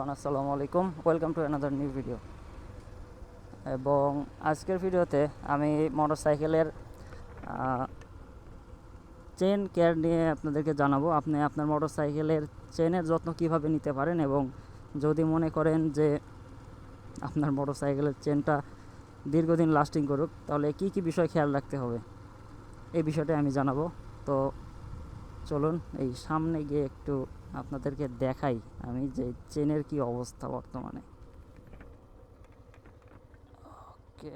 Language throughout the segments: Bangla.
এভরিওয়ান আসসালামু আলাইকুম welcome to another new video এবং আজকের ভিডিওতে আমি মোটরসাইকেলের চেন কেয়ার নিয়ে আপনাদেরকে জানাব। আপনি আপনার মোটরসাইকেলের চেনের যত্ন কীভাবে নিতে পারেন এবং যদি মনে করেন যে আপনার মোটরসাইকেলের চেনটা দীর্ঘদিন লাস্টিং করুক, তাহলে কি কি বিষয় খেয়াল রাখতে হবে? এই বিষয়টা আমি জানাব। তো চলুন এই সামনে গিয়ে একটু আপনাদেরকে দেখাই আমি যে চেনের কি অবস্থা বর্তমানে। ওকে।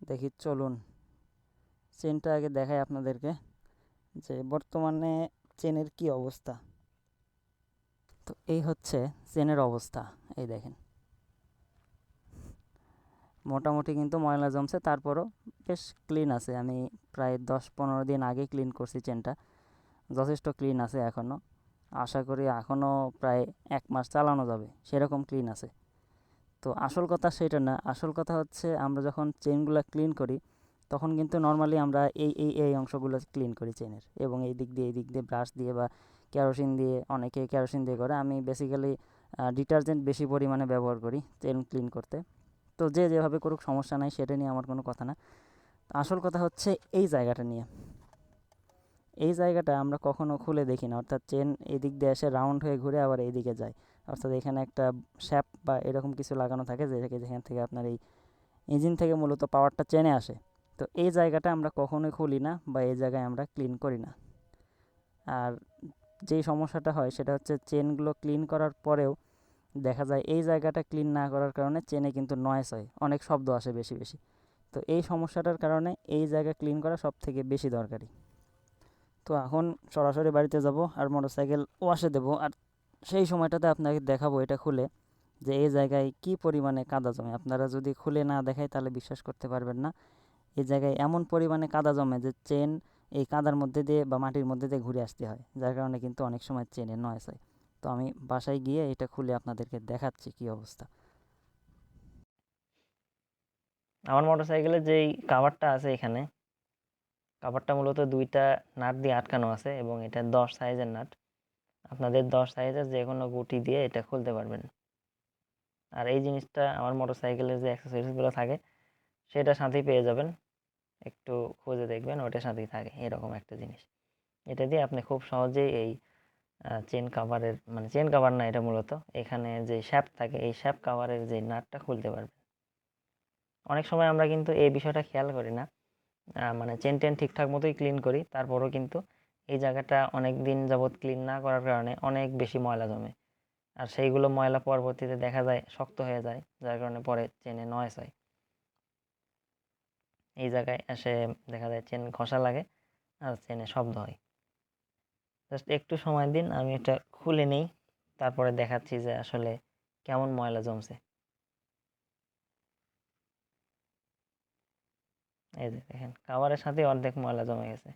দেখি চলুন। চেনটা আগে দেখাই আপনাদেরকে। যে বর্তমানে চেনের কি অবস্থা? তো এই হচ্ছে চেনের অবস্থা, এই দেখেন। মোটামুটি কিন্তু ময়লা জমছে, তারপরও বেশ ক্লিন আছে। আমি প্রায় দশ পনেরো দিন আগে ক্লিন করছি চেনটা, যথেষ্ট ক্লিন আছে এখনও। আশা করি এখনও প্রায় এক মাস চালানো যাবে, সেরকম ক্লিন আছে। তো আসল কথা সেটা না, আসল কথা হচ্ছে আমরা যখন চেনগুলো ক্লিন করি তখন কিন্তু নর্মালি আমরা এই এই এই অংশগুলো ক্লিন করি চেনের এবং এই দিক দিয়ে, এই দিক দিয়ে ব্রাশ দিয়ে বা কেরোসিন দিয়ে অনেকে কেরোসিন দিয়ে করে। আমি বেসিক্যালি ডিটারজেন্ট বেশি পরিমাণে ব্যবহার করি চেন ক্লিন করতে। তো যে যেভাবে করুক সমস্যা নাই, সেটা নিয়ে আমার কোনো কথা না। আসল কথা হচ্ছে এই জায়গাটা নিয়ে। এই জায়গাটা আমরা কখনো খুলে দেখি না। অর্থাৎ চেন এদিক দিয়ে এসে রাউন্ড হয়ে ঘুরে আবার এইদিকে যায়। অর্থাৎ এখানে একটা শ্যাপ বা এরকম কিছু লাগানো থাকে যেটাকে যেখান থেকে আপনার এই ইঞ্জিন থেকে মূলত পাওয়ারটা চেনে আসে। তো এই জায়গাটা আমরা কখনোই খুলি না বা এই জায়গায় আমরা ক্লিন করি না। আর যেই সমস্যাটা হয় সেটা হচ্ছে চেনগুলো ক্লিন করার পরেও দেখা যায় এই জায়গাটা ক্লিন না করার কারণে চেনে কিন্তু নয়েস হয়, অনেক শব্দ আসে বেশি বেশি। তো এই সমস্যাটার কারণে এই জায়গা ক্লিন করা সব থেকে বেশি দরকারি। তো এখন সরাসরি বাড়িতে যাব আর মোটরসাইকেল ওয়াশে দেবো আর সেই সময়টাতে আপনাকে দেখাবো এটা খুলে যে এই জায়গায় কি পরিমাণে কাদা জমে। আপনারা যদি খুলে না দেখায় তাহলে বিশ্বাস করতে পারবেন না। এই জায়গায় এমন পরিমাণে কাদা জমে যে চেন এই কাদার মধ্যে দিয়ে বা মাটির মধ্যে দিয়ে ঘুরে আসতে হয়, যার কারণে কিন্তু অনেক সময় চেনের নয়েস হয়। তো আমি বাসায় গিয়ে এটা খুলে আপনাদেরকে দেখাচ্ছি কি অবস্থা। আমার মোটর মোটরসাইকেলের যেই কাভারটা আছে এখানে কাভারটা মূলত দুইটা নাট দিয়ে আটকানো আছে এবং এটা দশ সাইজের নাট। আপনাদের দশ সাইজের যে কোনো গুটি দিয়ে এটা খুলতে পারবেন। আর এই জিনিসটা আমার মোটরসাইকেলের যে অ্যাক্সেসরিজগুলো থাকে সেটা সাথেই পেয়ে যাবেন। একটু খুঁজে দেখবেন, ওটার সাথেই থাকে, এরকম একটা জিনিস। এটা দিয়ে আপনি খুব সহজেই এই চেন কাভারের মানে চেন কাভার না এটা মূলত, এখানে যে শ্যাপ থাকে, এই শ্যাপ কাভারের যে নাটটা খুলতে পারবেন। অনেক সময় আমরা কিন্তু এই বিষয়টা খেয়াল করি না মানে চেন টেন ঠিকঠাক মতোই ক্লিন করি, তারপরও কিন্তু এই জায়গাটা অনেক দিন যাবৎ ক্লিন না করার কারণে অনেক বেশি ময়লা জমে। আর সেইগুলো ময়লা পরবর্তীতে দেখা যায় শক্ত হয়ে যায়, যার কারণে পরে চেনে নয়েস হয়। এই জায়গায় এসে দেখা যায় চেন ঘষা লাগে আর চেনে শব্দ হয়। জাস্ট একটু সময় দিন, আমি এটা খুলে নিই, তারপরে দেখাচ্ছি যে আসলে কেমন ময়লা জমছে। এই যে দেখেন, কাভারের সাথে অর্ধেক ময়লা জমে গেছে।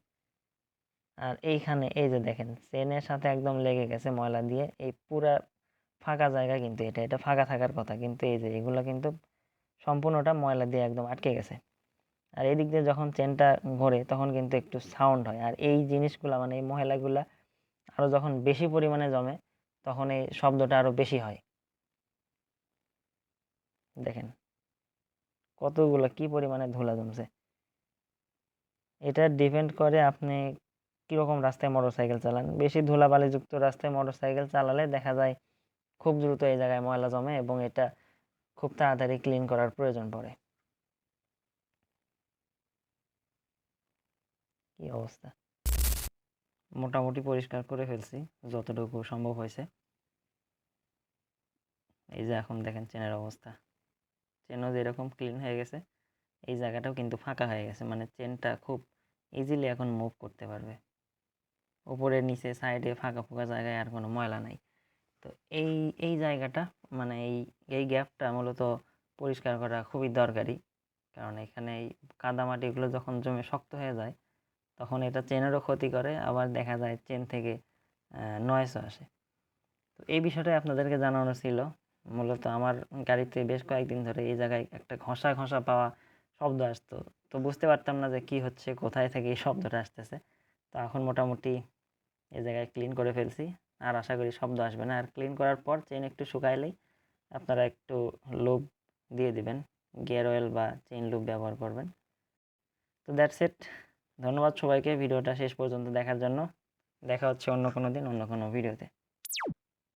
আর এইখানে, এই যে দেখেন, চেনের সাথে একদম লেগে গেছে ময়লা দিয়ে, এই পুরা ফাঁকা জায়গা কিন্তু এটা এটা ফাঁকা থাকার কথা। কিন্তু এই যে এগুলো কিন্তু সম্পূর্ণটা ময়লা দিয়ে একদম আটকে গেছে। আর এদিক দিয়ে যখন চেনটা ঘোরে, তখন কিন্তু একটু সাউন্ড হয়। আর এই জিনিসগুলা মানে এই ময়লাগুলা আরও যখন বেশি পরিমাণে জমে, তখন এই শব্দটা আরও বেশি হয়। দেখেন, কতগুলো, কি পরিমাণে ধুলা জমছে। এটা ডিপেন্ড করে আপনি কীরকম রাস্তায় মোটরসাইকেল চালান। বেশি ধুলাবালিযুক্ত রাস্তায় মোটরসাইকেল চালালে দেখা যায় খুব দ্রুত এই জায়গায় ময়লা জমে এবং এটা খুব তাড়াতাড়ি ক্লিন করার প্রয়োজন পড়ে। কি অবস্থা? মোটামুটি পরিষ্কার করে ফেলছি, যতটুকু সম্ভব হয়েছে। এই যে এখন দেখেন চেনের অবস্থা। চেনও যেরকম ক্লিন হয়ে গেছে, এই জায়গাটাও কিন্তু ফাঁকা হয়ে গেছে মানে চেনটা খুব ইজিলি এখন মুভ করতে পারবে। উপরে নিচে সাইডে ফাঁকা ফাঁকা জায়গায় আর কোনো ময়লা নাই। তো এই এই জায়গাটা মানে এই এই গ্যাপটা মূলত পরিষ্কার করা খুবই দরকারি। কারণ এখানে এই কাদামাটিগুলো যখন জমে শক্ত হয়ে যায় তখন এটা চেনেরও ক্ষতি করে, আবার দেখা যায় চেন থেকে নয়েসও আসে। তো এই বিষয়টাই আপনাদেরকে জানানো ছিল। মূলত আমার গাড়িতে বেশ কয়েকদিন ধরে এই জায়গায় একটা ঘষা ঘষা পাওয়া শব্দ আসতো। তো বুঝতে পারতাম না যে কি হচ্ছে, কোথায় থেকে এই শব্দটা আসতেছে। তো এখন মোটামুটি এই জায়গায় ক্লিন করে ফেলছি। আর আশা করি শব্দ আসবে না। আর ক্লিন করার পর চেন একটু শুকাইলেই আপনারা একটু লুব দিয়ে দিবেন। গিয়ার অয়েল বা চেইন লুব ব্যবহার করবেন। তো দ্যাটস ইট ধন্যবাদ সবাইকে, ভিডিওটা শেষ পর্যন্ত দেখার জন্য। দেখা হচ্ছে অন্য কোনো দিন, অন্য কোনো ভিডিওতে।